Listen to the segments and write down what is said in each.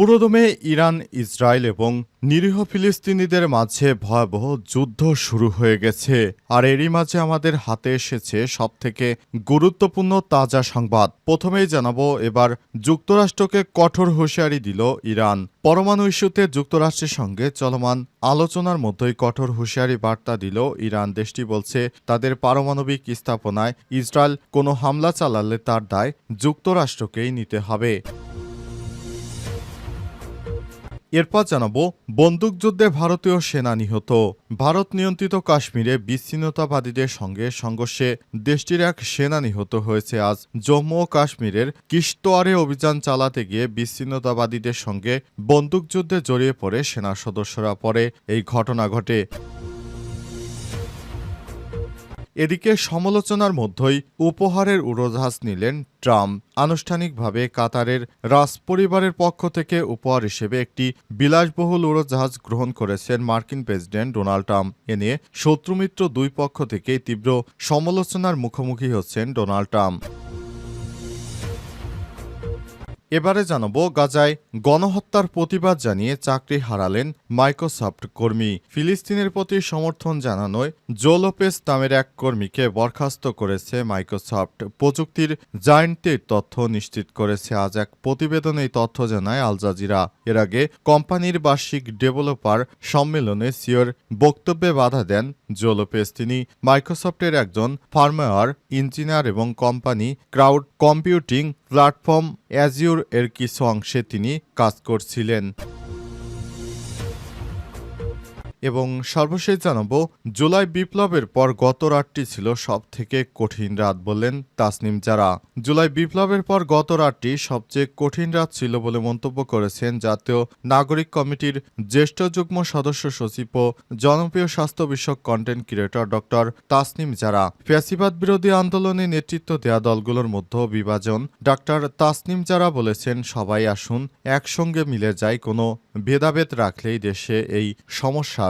পুরোদমে Iran, Israel এবং নিরীহ ফিলিস্তিনিদের মাঝে ভয়াবহ যুদ্ধ শুরু হয়ে গেছে। আর এরই মাঝে আমাদের হাতে এসেছে সবথেকে গুরুত্বপূর্ণ তাজা সংবাদ। প্রথমেই জানাব, এবার যুক্তরাষ্ট্রকে কঠোর হুঁশিয়ারি দিল ইরান। পরমাণু ইস্যুতে যুক্তরাষ্ট্রের সঙ্গে চলমান আলোচনার মধ্যেই কঠোর হুঁশিয়ারি বার্তা দিল ইরান। দেশটি বলছে, তাদের পারমাণবিক স্থাপনায় ইসরায়েল কোনো হামলা চালালে তার দায় যুক্তরাষ্ট্রকেই নিতে হবে। এরপর জানাব বন্দুকযুদ্ধে ভারতীয় সেনা নিহত। ভারত নিয়ন্ত্রিত কাশ্মীরে বিচ্ছিন্নতাবাদীদের সঙ্গে সংঘর্ষে দেশটির এক সেনা নিহত হয়েছে আজ। জম্মু ও কাশ্মীরের কিস্তোয়ারে অভিযান চালাতে গিয়ে বিচ্ছিন্নতাবাদীদের সঙ্গে বন্দুকযুদ্ধে জড়িয়ে পড়ে সেনা সদস্যরা পরে এই ঘটনা ঘটে। এদিকে সমালোচনার মধ্যেই উপহারের উড়োজাহাজ নিলেন ট্রাম্প। আনুষ্ঠানিকভাবে কাতারের রাজপরিবারের পক্ষ থেকে উপহার হিসেবে একটি বিলাসবহুল উড়োজাহাজ গ্রহণ করেছেন মার্কিন প্রেসিডেন্ট ডোনাল্ড ট্রাম্প। এ নিয়ে শত্রুমিত্র দুই পক্ষ থেকেই তীব্র সমালোচনার মুখোমুখি হচ্ছেন ডোনাল্ড ট্রাম্প। এবারে জানাব গাজায় গণহত্যার প্রতিবাদ জানিয়ে চাকরি হারালেন মাইক্রোসফট কর্মী। ফিলিস্তিনের প্রতি সমর্থন জানানোয় জো লোপেস নামের এক কর্মীকে বরখাস্ত করেছে মাইক্রোসফট। প্রযুক্তির জায়েন্টের তথ্য নিশ্চিত করেছে আজ এক প্রতিবেদনে তথ্য জানায় আল জাজিরা। এর আগে কোম্পানির বার্ষিক ডেভেলপার সম্মেলনে সিওর বক্তব্যে বাধা দেন জো লোপেস তিনি মাইক্রোসফটের একজন ফার্মওয়্যার ইঞ্জিনিয়ার এবং company crowd computing platform Azure এর কিছু অংশে তিনি কাজ করছিলেন। এবং সর্বশেষ জানাব, জুলাই বিপ্লবের পর গত রাতটি ছিল সব থেকে কঠিন রাত বললেন তাসনিম যারা জুলাই বিপ্লবের পর গত রাতটি সবচেয়ে কঠিন রাত ছিল বলে মন্তব্য করেছেন জাতীয় নাগরিক কমিটির জ্যেষ্ঠ যুগ্ম সদস্য সচিব ও জনপ্রিয় স্বাস্থ্য বিষয়ক কন্টেন্ট ক্রিয়েটর ডক্টর তাসনিম যারা ফ্যাসিবাদ বিরোধী আন্দোলনে নেতৃত্ব দেয়া দলগুলোর মধ্যে বিভাজন ডক্টর তাসনিম যারা বলেছেন, সবাই আসুন, একসঙ্গে মিলে যায় কোনো ভেদাভেদ রাখলেই দেশে এই সমস্যা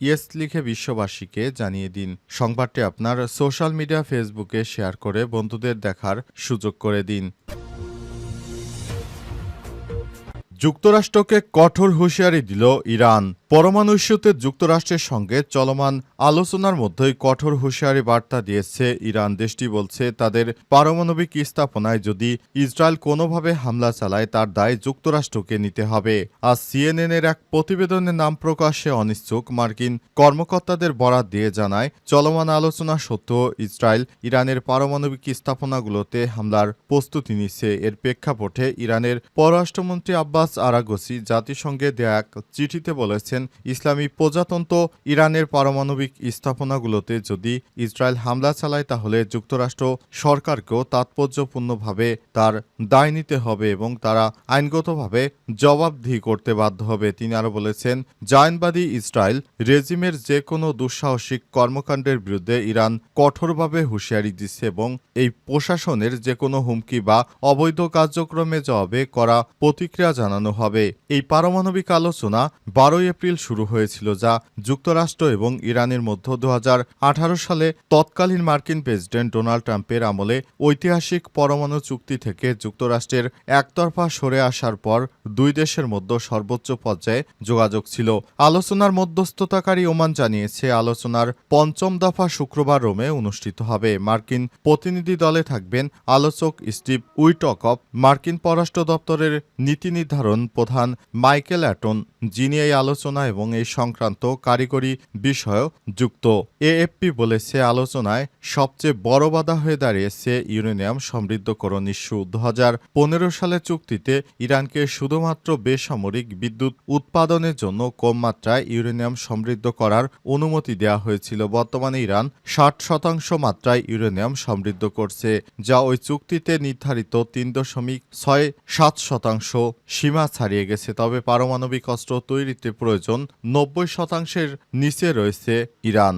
ইয়েস লিখে বিশ্ববাসীকে জানিয়ে দিন। সংবাদটি আপনার সোশ্যাল মিডিয়া ফেসবুকে শেয়ার করে বন্ধুদের দেখার সুযোগ করে দিন। যুক্তরাষ্ট্রকে কঠোর হুঁশিয়ারি দিল ইরান। পরমাণু ইস্যুতে যুক্তরাষ্ট্রের সঙ্গে চলমান আলোচনার মধ্যেই কঠোর হুঁশিয়ারি বার্তা দিয়েছে ইরান। দেশটি বলছে, তাদের পারমাণবিক স্থাপনায় যদি ইসরায়েল কোনোভাবে হামলা চালায়, তার দায় যুক্তরাষ্ট্রকে নিতে হবে। আজ সিএনএন এর এক প্রতিবেদনের নাম প্রকাশে অনিচ্ছুক। মার্কিন কর্মকর্তাদের বরাত দিয়ে জানায়, চলমান আলোচনা সত্ত্বেও ইসরায়েল ইরানের পারমাণবিক স্থাপনাগুলোতে হামলার প্রস্তুতি নিচ্ছে। এর প্রেক্ষাপটে ইরানের পররাষ্ট্রমন্ত্রী আব্বাস আরাগসি জাতিসংঘে দেয়া এক চিঠিতে বলেছেন ইসলামী প্রজাতন্ত্র ইরানের পারমাণবিক স্থাপনাগুলোতে যদি ইসরায়েল হামলা চালায় তাহলে যুক্তরাষ্ট্র সরকারকেও তাৎপর্যপূর্ণভাবে তার দায় নিতে হবে এবং তারা আইনগতভাবে জবাবদিহি করতে বাধ্য হবে। তিনি আরও বলেছেন, জায়নবাদী ইসরায়েল রেজিমের যে কোনো দুঃসাহসিক কর্মকাণ্ডের বিরুদ্ধে ইরান কঠোরভাবে হুঁশিয়ারি দিচ্ছে এবং এই প্রশাসনের যে কোনো হুমকি বা অবৈধ কার্যক্রমে জবাবে করা প্রতিক্রিয়া জানানো হবে। এই পারমাণবিক আলোচনা বারোই এপ্রিল শুরু হয়েছিল, যা যুক্তরাষ্ট্র এবং ইরানের মধ্যে দু হাজার আঠারো সালে তৎকালীন মার্কিন প্রেসিডেন্ট ডোনাল্ড ট্রাম্পের আমলে ঐতিহাসিক পরমাণু চুক্তি থেকে যুক্তরাষ্ট্রের একতরফা সরে আসার পর দুই দেশের মধ্যে সর্বোচ্চ পর্যায়ে যোগাযোগ ছিল। আলোচনার মধ্যস্থতাকারী ওমান জানিয়েছে, আলোচনার পঞ্চম দফা শুক্রবার রোমে অনুষ্ঠিত হবে। মার্কিন প্রতিনিধি দলে থাকবেন আলোচক স্টিভ উইটকপ। মার্কিন পররাষ্ট্র দপ্তরের নীতি নির্ধারণ প্রধান মাইকেল অ্যাটন, যিনি এই আলোচনা আলোচনা এবং এই সংক্রান্ত কারিগরি বিষয়ও যুক্ত। এএফপি বলেছে আলোচনায় সবচেয়ে বড় বাধা হয়ে দাঁড়িয়েছে ইউরেনিয়াম সমৃদ্ধকরণ ইস্যু। দু সালে চুক্তিতে ইরানকে শুধুমাত্র বেসামরিক বিদ্যুৎ উৎপাদনের জন্য কম মাত্রায় ইউরেনিয়াম সমৃদ্ধ করার অনুমতি দেওয়া হয়েছিল। বর্তমানে ইরান ষাট শতাংশ মাত্রায় ইউরেনিয়াম সমৃদ্ধ করছে, যা ওই চুক্তিতে নির্ধারিত তিন দশমিক ছয় সাত শতাংশ সীমা ছাড়িয়ে গেছে। তবে পারমাণবিক অস্ত্র তৈরিতে প্রয়োজন নব্বই শতাংশের নিচে রয়েছে ইরান।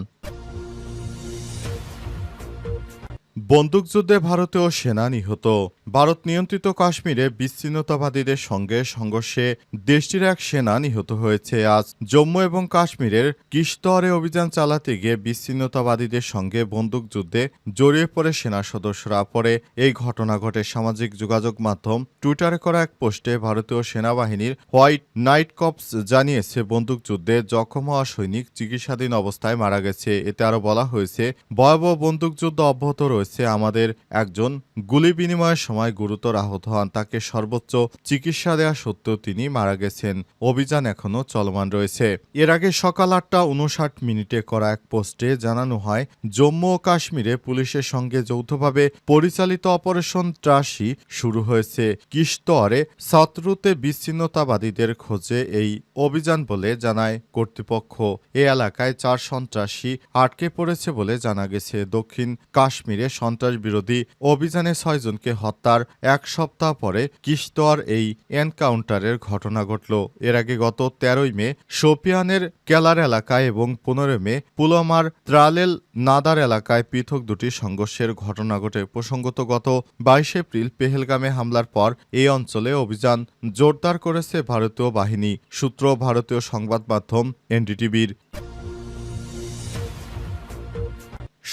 বন্দুকযুদ্ধে ভারতীয় সেনা নিহত। ভারত নিয়ন্ত্রিত কাশ্মীরে বিচ্ছিন্নতাবাদীদের সঙ্গে সংঘর্ষে দেশটির এক সেনা নিহত হয়েছে। আজ জম্মু এবং কাশ্মীরের কিস্তরে অভিযান চালাতে গিয়ে বিচ্ছিন্নতাবাদীদের সঙ্গে বন্দুকযুদ্ধে জড়িয়ে পড়ে সেনা সদস্যরা। পরে এই ঘটনা ঘটে সামাজিক যোগাযোগ মাধ্যম টুইটারে করা এক পোস্টে ভারতীয় সেনাবাহিনীর হোয়াইট নাইট কপস জানিয়েছে বন্দুকযুদ্ধে জখম হওয়া সৈনিক চিকিৎসাধীন অবস্থায় মারা গেছে। এতে আরও বলা হয়েছে, ভয়াবহ বন্দুকযুদ্ধ অব্যাহত রয়েছে। আমাদের একজন গুলি বিনিময়ের সময় গুরুতর আহত হন। তাকে সর্বোচ্চ চিকিৎসা দেওয়া সত্ত্বেও তিনি মারা গেছেন। অভিযান এখনও চলমান রয়েছে। এর আগে সকাল আটটা উনষাট মিনিটে করা এক পোস্টে জানানো হয়, জম্মু ও কাশ্মীরে পুলিশের সঙ্গে যৌথভাবে পরিচালিত অপারেশন ত্রাসি শুরু হয়েছে। কিস্তরে শত্রুতে বিচ্ছিন্নতাবাদীদের খোঁজে এই অভিযান বলে জানায় কর্তৃপক্ষ। এ এলাকায় চার সন্ত্রাসী আটকে পড়েছে বলে জানা গেছে। দক্ষিণ কাশ্মীরে সন্ত্রাস বিরোধী অভিযানে ছয়জনকে হত্যার এক সপ্তাহ পরে কিস্তোয়ার এই এনকাউন্টারের ঘটনা ঘটল। এর আগে গত তেরোই মে শোপিয়ানের কেলার এলাকায় এবং পনেরো মে পুলমার ত্রালেল নাদার এলাকায় পৃথক দুটি সংঘর্ষের ঘটনা ঘটে। প্রসঙ্গত গত বাইশ এপ্রিল পেহেলগামে হামলার পর এই অঞ্চলে অভিযান জোরদার করেছে ভারতীয় বাহিনী, সূত্র ভারতীয় সংবাদ মাধ্যম এনডিটিভির।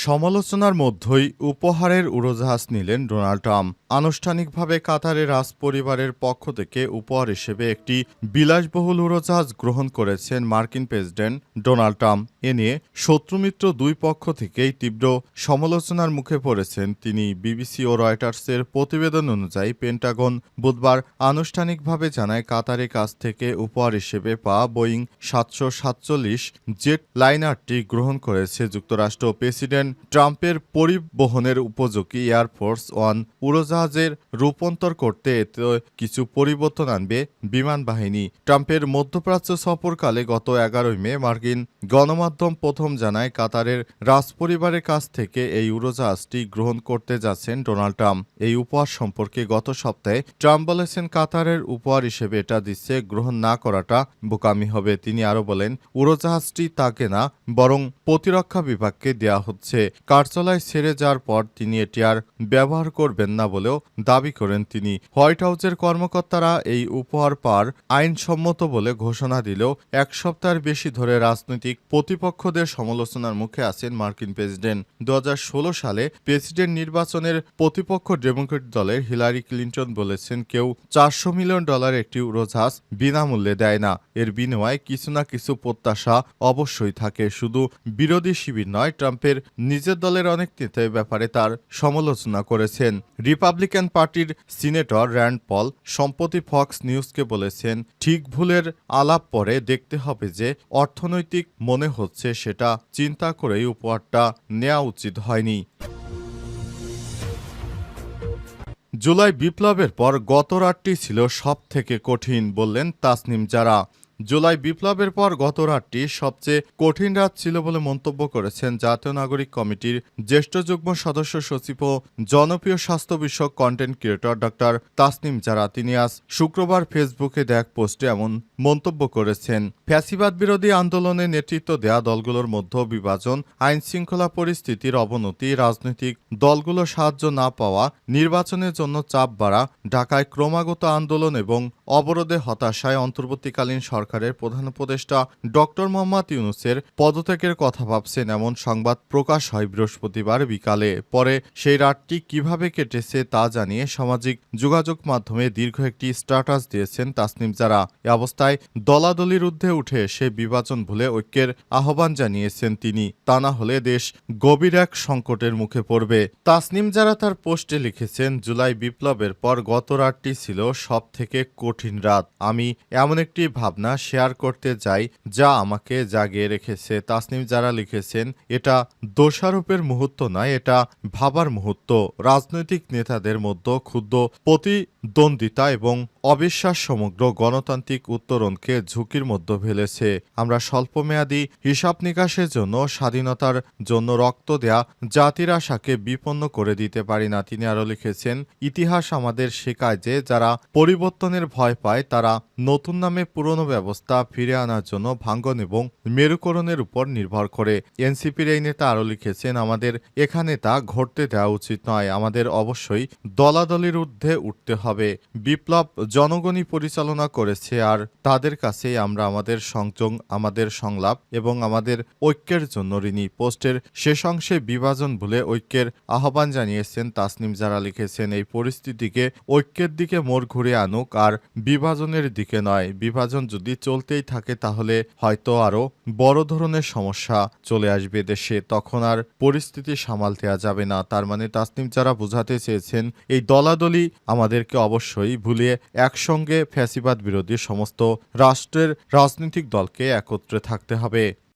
সমালোচনার মধ্যেই উপহারের উড়োজাহাজ নিলেন ডোনাল্ড ট্রাম্প। আনুষ্ঠানিকভাবে কাতারের রাজ পরিবারের পক্ষ থেকে উপহার হিসেবে একটি বিলাসবহুল উড়োজাহাজ গ্রহণ করেছেন মার্কিন প্রেসিডেন্ট ডোনাল্ড ট্রাম্প। এ নিয়ে শত্রুমিত্র দুই পক্ষ থেকেই তীব্র সমালোচনার মুখে পড়েছেন তিনি। বিবিসি ও রয়টার্সের প্রতিবেদন অনুযায়ী পেন্টাগন বুধবার আনুষ্ঠানিকভাবে জানায়, কাতারের কাছ থেকে উপহার হিসেবে পাওয়া বোয়িং সাতশো সাতচল্লিশ জেট লাইনারটি গ্রহণ করেছে যুক্তরাষ্ট্র। প্রেসিডেন্ট ট্রাম্পের পরিবহনের উপযোগী এয়ারফোর্স ওয়ান উড়োজাহাজের রূপান্তর করতে এতে কিছু পরিবর্তন আনবে বিমান বাহিনী। ট্রাম্পের মধ্যপ্রাচ্য সফরকালে গত এগারোই মে মার্কিন গণমাধ্যম প্রথম জানায় কাতারের রাজপরিবারের কাছ থেকে এই উড়োজাহাজটি গ্রহণ করতে যাচ্ছেন ডোনাল্ড ট্রাম্প। এই উপহার সম্পর্কে গত সপ্তাহে ট্রাম্প বলেছেন, কাতারের উপহার হিসেবে এটা দিচ্ছে, গ্রহণ না করাটা বোকামি হবে। তিনি আরও বলেন, উড়োজাহাজটি তাকে না, বরং প্রতিরক্ষা বিভাগকে দেয়া হচ্ছে। কার্যালয় ছেড়ে যাওয়ার পর তিনি এটি আর ব্যবহার করবেন না বলেও দাবি করেন তিনি। হোয়াইট হাউসের কর্মকর্তারা এই উপহার পার আইনসম্মত বলে ঘোষণা দিলেও এক সপ্তাহের বেশি ধরে রাজনৈতিক প্রতিপক্ষদের সমালোচনার মুখে আছেন মার্কিন প্রেসিডেন্ট। দু হাজার ষোলো সালে প্রেসিডেন্ট নির্বাচনের প্রতিপক্ষ ডেমোক্রেট দলের হিলারি ক্লিন্টন বলেছেন, কেউ চারশো মিলিয়ন ডলার একটি উড়োজাহাজ বিনামূল্যে দেয় না। এর বিনিময়ে কিছু না কিছু প্রত্যাশা অবশ্যই থাকে। শুধু বিরোধী শিবির নয়, ট্রাম্পের নিজের দলের অনেক নেতা ব্যাপারে তার সমালোচনা করেছেন। রিপাবলিকান পার্টির সিনেটর র্যান্ড পল সম্প্রতি ফক্স নিউজকে বলেছেন, ঠিক ভুলের আলাপ পরে দেখতে হবে যে অর্থনৈতিক মনে হচ্ছে সেটা চিন্তা করেই উপহারটা নেওয়া উচিত হয়নি। জুলাই বিপ্লবের পর গত রাতটি ছিল সব থেকে কঠিন বললেন তাসনিম যারা জুলাই বিপ্লবের পর গত রাতটি সবচেয়ে কঠিন রাত ছিল বলে মন্তব্য করেছেন জাতীয় নাগরিক কমিটির জ্যেষ্ঠ যুগ্ম সদস্য সচিব ও জনপ্রিয় স্বাস্থ্য বিষয়ক কন্টেন্ট ক্রিয়েটর ডক্টর তাসনিম যারা তিনি আজ শুক্রবার ফেসবুকে দেখ পোস্টে এমন মন্তব্য করেছেন, ফ্যাসিবাদ বিরোধী আন্দোলনে নেতৃত্ব দেয়া দলগুলোর মধ্যে বিভাজন আইন শৃঙ্খলা পরিস্থিতির অবনতি, রাজনৈতিক দলগুলো সাহায্য না পাওয়া, নির্বাচনের জন্য চাপ বাড়া, ঢাকায় ক্রমাগত আন্দোলন এবং অবরোধে হতাশায় অন্তর্বর্তীকালীন সরকারের প্রধান উপদেষ্টা ডক্টর মোহাম্মদ ইউনুসের পদত্যাগের কথা ভাবছেন এমন সংবাদ প্রকাশ হয় বৃহস্পতিবার বিকালে। পরে সেই রাতটি কীভাবে কেটেছে তা জানিয়ে সামাজিক যোগাযোগ মাধ্যমে দীর্ঘ একটি স্ট্যাটাস দিয়েছেন তাসনিম যারা এ অবস্থায় দলাদলির ঊর্ধ্বে উঠে এসে বিভাজন ভুলে ঐক্যের আহ্বান জানিয়েছেন তিনি। তা না হলে দেশ গভীর এক সংকটের মুখে পড়বে। তাসনিম যারা তার পোস্টে লিখেছেন, জুলাই বিপ্লবের পর গত রাতটি ছিল সব থেকে কঠিন রাত। আমি এমন একটি ভাবনা শেয়ার করতে যাই, যা আমাকে জাগিয়ে রেখেছে। তাসনিম যারা লিখেছেন, এটা দোষারোপের মুহূর্ত নয়, এটা ভাবার মুহূর্ত। রাজনৈতিক নেতাদের মধ্যে ক্ষুদ্র প্রতিদ্বন্দ্বিতা এবং অবিশ্বাস সমগ্র গণতান্ত্রিক উত্তরণকে ঝুঁকির মধ্যে ফেলেছে। আমরা স্বল্পমেয়াদী হিসাব নিকাশের জন্য, স্বাধীনতার জন্য রক্ত দেয়া জাতির আশাকে বিপন্ন করে দিতে পারি না, তিনি আরও লিখেছেন, ইতিহাস আমাদের শেখায় যে যারা পরিবর্তনের ভয় পায়, তারা নতুন নামে পুরনো ব্যবস্থা ফিরে আনার জন্য ভাঙ্গন এবং মেরুকরণের উপর নির্ভর করে। এনসিপির এই নেতা আরও লিখেছেন, আমাদের এখানে তা ঘটতে দেওয়া উচিত নয়। আমাদের অবশ্যই দলাদলির ঊর্ধ্বে উঠতে হবে। বিপ্লব জনগণই পরিচালনা করেছে আর তাদের কাছেই আমরা আমাদের সংযোগ, আমাদের সংলাপ এবং আমাদের ঐক্যের জন্য ঋণী। পোস্টের শেষ অংশে বিভাজন ভুলে ঐক্যের আহ্বান জানিয়েছেন তাসনিম যারা লিখেছেন, এই পরিস্থিতিকে ঐক্যের দিকে মোড় ঘুরে আনুক আর বিভাজনের দিকে নয়। বিভাজন যদি চলতেই থাকে, তাহলে হয়তো আরও বড় ধরনের সমস্যা চলে আসবে দেশে। তখন আর পরিস্থিতি সামাল দেওয়া যাবে না। তার মানে তাসনিম যারা বোঝাতে চেয়েছেন, এই দলাদলি আমাদেরকে অবশ্যই ভুলিয়ে একসঙ্গে ফ্যাসিবাদ বিরোধী সমস্ত রাষ্ট্রের রাজনৈতিক দলকে একত্রে থাকতে হবে।